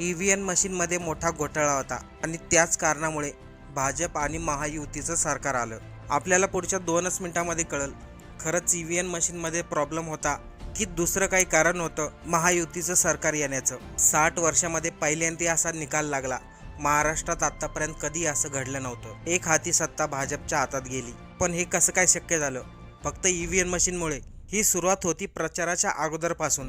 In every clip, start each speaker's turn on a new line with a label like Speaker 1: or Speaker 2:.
Speaker 1: E V M मशीनमध्ये मोठा घोटाळा होता आणि त्याच कारणामुळे भाजप आणि महायुतीचं सरकार आलं. आपल्याला पुढच्या दोनच मिनिटांमध्ये कळल खरंच ई व्ही एम मशीनमध्ये प्रॉब्लेम होता की दुसरं काही कारण होतं महायुतीचं सरकार येण्याचं. साठ वर्षामध्ये पहिल्यांदा असा निकाल लागला. महाराष्ट्रात आतापर्यंत कधी असं घडलं नव्हतं. एक हाती सत्ता भाजपच्या हातात गेली. पण हे कसं काय शक्य झालं? फक्त ई व्ही एम मशीनमुळे ही सुरुवात होती प्रचाराच्या अगोदरपासून.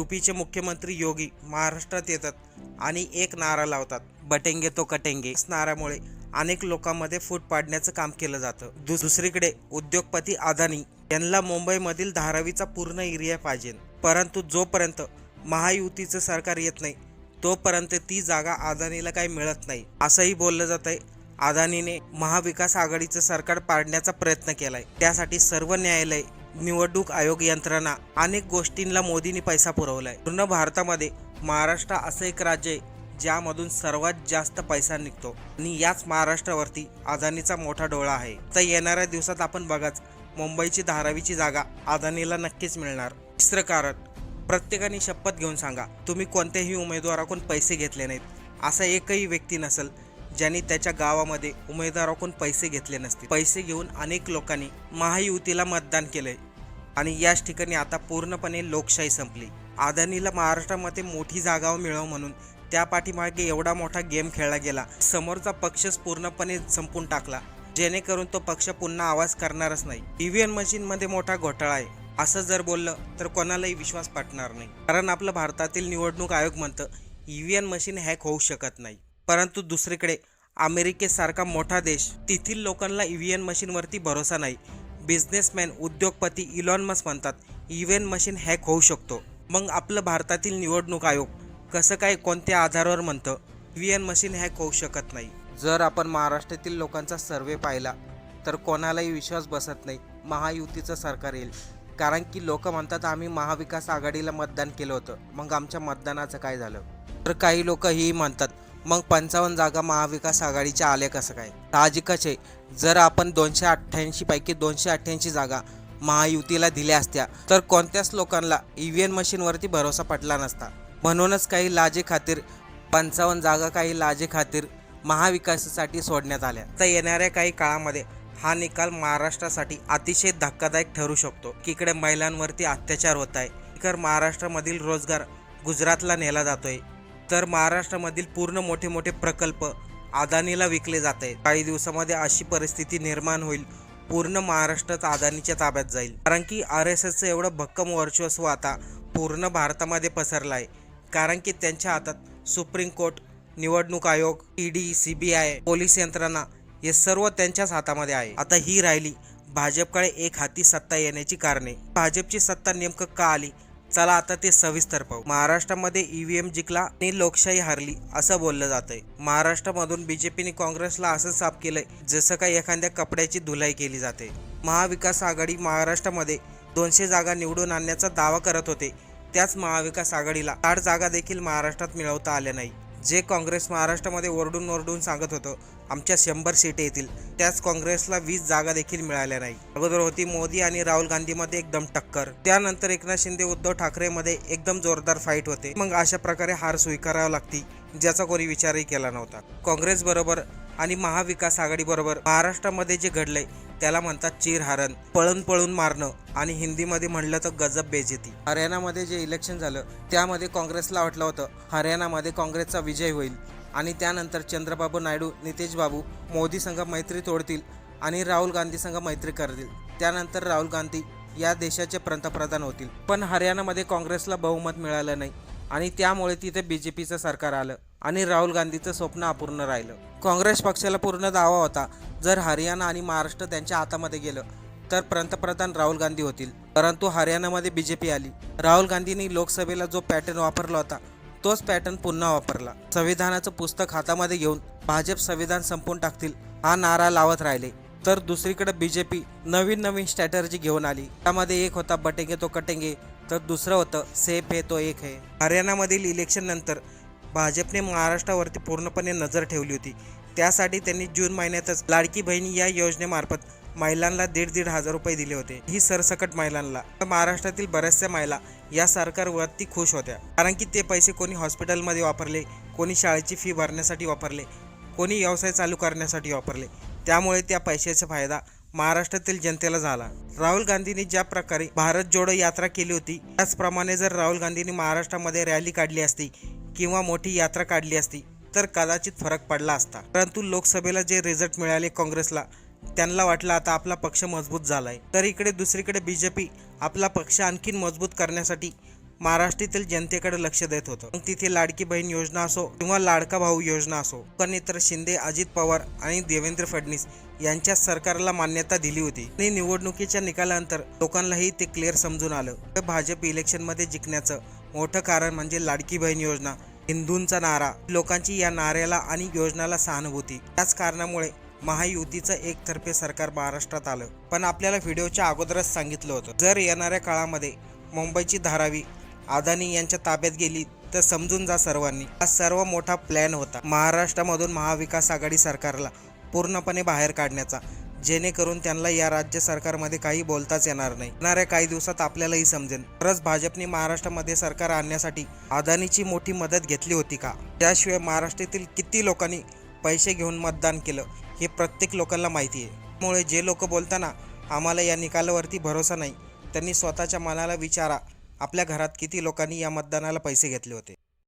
Speaker 1: युपीचे मुख्यमंत्री योगी महाराष्ट्रात येतात. आणि एक नारा लावतात. बटेंगे तो कटेंगे. याच नाऱ्यामुळे अनेक लोकांमध्ये फूट पाडण्याचं काम केलं जातं. दु- दुसरीकडे उद्योगपती अदानी यांना मुंबईमधील धारावीचा पूर्ण एरिया पाहिजे. परंतु जोपर्यंत महायुतीचं सरकार येत नाही तोपर्यंत ती जागा अदानीला काही मिळत नाही. असंही बोललं जात आहे अदानीने महाविकास आघाडीचं सरकार पाडण्याचा प्रयत्न केलाय. त्यासाठी सर्व न्यायालय निवडणूक आयोग यंत्रणा अनेक गोष्टींना मोदींनी पैसा पुरवलाय. पूर्ण भारतामध्ये महाराष्ट्र असं एक राज्य आहे ज्यामधून सर्वात जास्त पैसा निघतो. आणि याच महाराष्ट्रावरती अदानीचा मोठा डोळा आहे. तर येणाऱ्या दिवसात आपण बघाच मुंबईची धारावीची जागा अदानीला नक्कीच मिळणार. तिसरं कारण प्रत्येकाने शपथ घेऊन सांगा तुम्ही कोणत्याही उमेदवाराकडून पैसे घेतले नाहीत. असा एकही व्यक्ती नसेल ज्यांनी त्याच्या गावामध्ये उमेदवाराकडून पैसे घेतले नसतील. पैसे घेऊन अनेक लोकांनी महायुतीला मतदान केलंय. आणि याच ठिकाणी आता पूर्णपणे लोकशाही संपली. अदानीला महाराष्ट्रामध्ये मोठी जागा मिळव म्हणून त्या पाठीमागे एवढा मोठा गेम खेळला गेला. समोरचा पक्षच पूर्णपणे संपून टाकला. जेणेकरून तो पक्ष पुन्हा आवाज करणारच नाही. ईव्हीएम मशीन मध्ये मोठा घोटाळा आहे. असं जर बोललं तर कोणालाही विश्वास पटणार नाही. कारण आपलं भारतातील निवडणूक आयोग म्हणतं ईव्हीएम मशीन हॅक होऊ शकत नाही. परंतु दुसरीकडे अमेरिकेसारखा मोठा देश तेथील लोकांना ईव्हीएम मशीनवरती भरोसा नाही. बिझनेसमॅन उद्योगपती इलॉन मस्क म्हणतात ईव्हीएम मशीन हॅक होऊ शकतो. मग आपलं भारतातील निवडणूक आयोग कसं काय कोणत्या आधारावर म्हणतं? व्ही एन मशीन हॅक होऊ शकत नाही. जर आपण महाराष्ट्रातील लोकांचा सर्वे पाहिला तर कोणालाही विश्वास बसत नाही महायुतीचं सरकार येईल. कारण की लोक म्हणतात आम्ही महाविकास आघाडीला मतदान केलं होतं. मग आमच्या मतदानाचं काय झालं? तर काही लोक ही म्हणतात मग पंचावन्न जागा महाविकास आघाडीच्या आल्या कसं काय? साहजिकच आहे. जर आपण दोनशे अठ्ठ्याऐंशी पैकी दोनशे अठ्ठ्याऐंशी जागा महायुतीला दिल्या असत्या. तर कोणत्याच लोकांना ईव्हीएम व्ही मशीनवरती भरोसा पटला नसता. म्हणूनच काही लाजे खातीर पंचावन्न जागा काही लाजे खातीर महाविकासासाठी सोडण्यात आल्या. तर येणाऱ्या काही काळामध्ये हा निकाल महाराष्ट्रासाठी अतिशय धक्कादायक ठरू शकतो. की इकडे महिलांवरती अत्याचार होत आहे. इकडे महाराष्ट्रामधील रोजगार गुजरातला नेला जातोय. तर महाराष्ट्रामधील पूर्ण मोठे मोठे प्रकल्प अदानीला विकले जात आहेत. काही दिवसामध्ये अशी परिस्थिती निर्माण होईल पूर्ण महाराष्ट्रात अदानीच्या ताब्यात जाईल. कारण की आर एस एसचं एवढं भक्कम वर्चस्व आता पूर्ण भारतामध्ये पसरलं आहे कारण की त्यांच्या हातात सुप्रीम कोर्ट निवडणूक आयोग ED C B I police यंत्रणा हे सर्व त्यांच्याच हातामध्ये आहे. आता ही राहिली भाजपकडे एक हाती सत्ता येण्याची कारणे. भाजपची सत्ता नेमकं का आली? चला आता ते सविस्तर पाहू. महाराष्ट्रामध्ये ईव्हीएम जिंकला आणि लोकशाही हारली असं बोललं जातंय. महाराष्ट्रामधून बीजेपीने काँग्रेसला असं साफ केलंय जसं काही एखाद्या कपड्याची धुलाई केली जाते. महाविकास आघाडी महाराष्ट्रामध्ये दोनशे जागा निवडून आणण्याचा दावा करत होते. त्याच महाविकास आघाडीला आठ जागा देखील महाराष्ट्रात मिळवता आल्या नाही. जे काँग्रेस महाराष्ट्रामध्ये ओरडून ओरडून सांगत होतं आमच्या शंभर सीटे येतील. त्याच काँग्रेसला वीस जागा देखील मिळाल्या नाही. अगोदर होती मोदी आणि राहुल गांधीमध्ये एकदम टक्कर. त्यानंतर एकनाथ शिंदे उद्धव ठाकरेमध्ये एकदम जोरदार फाईट होते. मग अशा प्रकारे हार स्वीकारावी लागती ज्याचा कोणी विचारही केला नव्हता. काँग्रेस बरोबर आणि महाविकास आघाडी बरोबर महाराष्ट्रामध्ये जे घडले त्याला म्हणतात चिरहारण. पळून पळून मारणं आणि हिंदीमध्ये म्हणलं तर गजब बेजेती हरियाणामध्ये जे इलेक्शन झालं त्यामध्ये काँग्रेसला वाटलं होतं हरियाणामध्ये काँग्रेसचा विजय होईल. आणि त्यानंतर चंद्रबाबू नायडू नितेश बाबू मोदी संघ मैत्री तोडतील आणि राहुल गांधी संघ मैत्री करतील. त्यानंतर राहुल गांधी या देशाचे पंतप्रधान होतील. पण हरियाणामध्ये काँग्रेसला बहुमत मिळालं नाही आणि त्यामुळे तिथे बी जे पीचं सरकार आलं आणि राहुल गांधीचं स्वप्न अपूर्ण राहिलं. काँग्रेस पक्षाला पूर्ण दावा होता जर हरियाणा आणि महाराष्ट्र त्यांच्या हातामध्ये गेलं तर पंतप्रधान राहुल गांधी होतील. परंतु हरियाणामध्ये बी जे पी आली. राहुल गांधींनी लोकसभेला जो पॅटर्न वापरला होता तोच पॅटर्न पुन्हा वापरला. संविधानाचं पुस्तक हातामध्ये घेऊन भाजप संविधान संपवून टाकतील हा नारा लावत राहिले. तर दुसरीकडे बी जे पी नवीन नवीन स्ट्रॅटर्जी घेऊन आली. त्यामध्ये एक होता बटेंगे तो कटेंगे तर दुसरं होतं सेफ हे तो एक आहे हरियाणामधील इलेक्शन नंतर भाजपने महाराष्ट्रावरती पूर्णपणे नजर ठेवली होती. त्यासाठी त्यांनी जून महिन्यातच लाडकी बहिणी या योजनेमार्फत महिलांना दीड दीड हजार रुपये दिले होते. ही सरसकट महिलांना. तर महाराष्ट्रातील बऱ्याचशा महिला या सरकारवरती खुश होत्या. कारण की ते पैसे कोणी हॉस्पिटलमध्ये वापरले कोणी शाळेची फी भरण्यासाठी वापरले कोणी व्यवसाय चालू करण्यासाठी वापरले. त्यामुळे त्या पैशाचा फायदा महाराष्ट्रातील जनतेला झाला. राहुल गांधींनी ज्या प्रकारे भारत जोडो यात्रा केली होती त्याचप्रमाणे जर राहुल गांधींनी महाराष्ट्रामध्ये रॅली काढली असती किंवा मोठी यात्रा काढली असती तर कदाचित फरक पडला असता. परंतु लोकसभेला जे रिझल्ट मिळाले काँग्रेसला त्यांना वाटलं आता आपला पक्ष मजबूत झालाय. तर इकडे दुसरीकडे बीजेपी आपला पक्ष आणखीन मजबूत करण्यासाठी महाराष्ट्रातील जनतेकडे लक्ष देत होतं. मग तिथे लाडकी बहीण योजना असो किंवा लाडका भाऊ योजना असो पण इतर शिंदे अजित पवार आणि देवेंद्र फडणवीस यांच्या सरकारला मान्यता दिली होती. आणि निवडणुकीच्या निकालानंतर लोकांनाही ते क्लिअर समजून आलं. तर भाजप इलेक्शनमध्ये जिंकण्याचं मोठं कारण म्हणजे लाडकी बहीण योजना. हिंदूंचा नारा लोकांची या नाऱ्याला आणि योजनाला सहानुभूती. त्याच कारणामुळे महायुतीचं एकतर्फे सरकार महाराष्ट्रात आलं. पण आपल्याला व्हिडिओच्या अगोदरच सांगितलं होतं. जर येणाऱ्या काळामध्ये मुंबईची धारावी अदानी यांच्या ताब्यात गेली तर समजून जा सर्वांनी. हा सर्व मोठा प्लॅन होता. महाराष्ट्रामधून महाविकास आघाडी सरकारला पूर्णपणे बाहेर काढण्याचा. जेणेकरून त्यांना या राज्य सरकारमध्ये काही बोलताच येणार नाही. येणाऱ्या काही दिवसात आपल्यालाही समजेल खरंच भाजपने महाराष्ट्रामध्ये सरकार आणण्यासाठी अदानीची मोठी मदत घेतली होती का? त्याशिवाय महाराष्ट्रातील किती लोकांनी पैसे घेऊन मतदान केलं? हे प्रत्येक लोकांना माहिती आहे. त्यामुळे जे लोक बोलताना आम्हाला या निकालावरती भरोसा नाही त्यांनी स्वतःच्या मनाला विचारा आपल्या घरात किती लोकांनी या मतदानाला पैसे घेतले होते?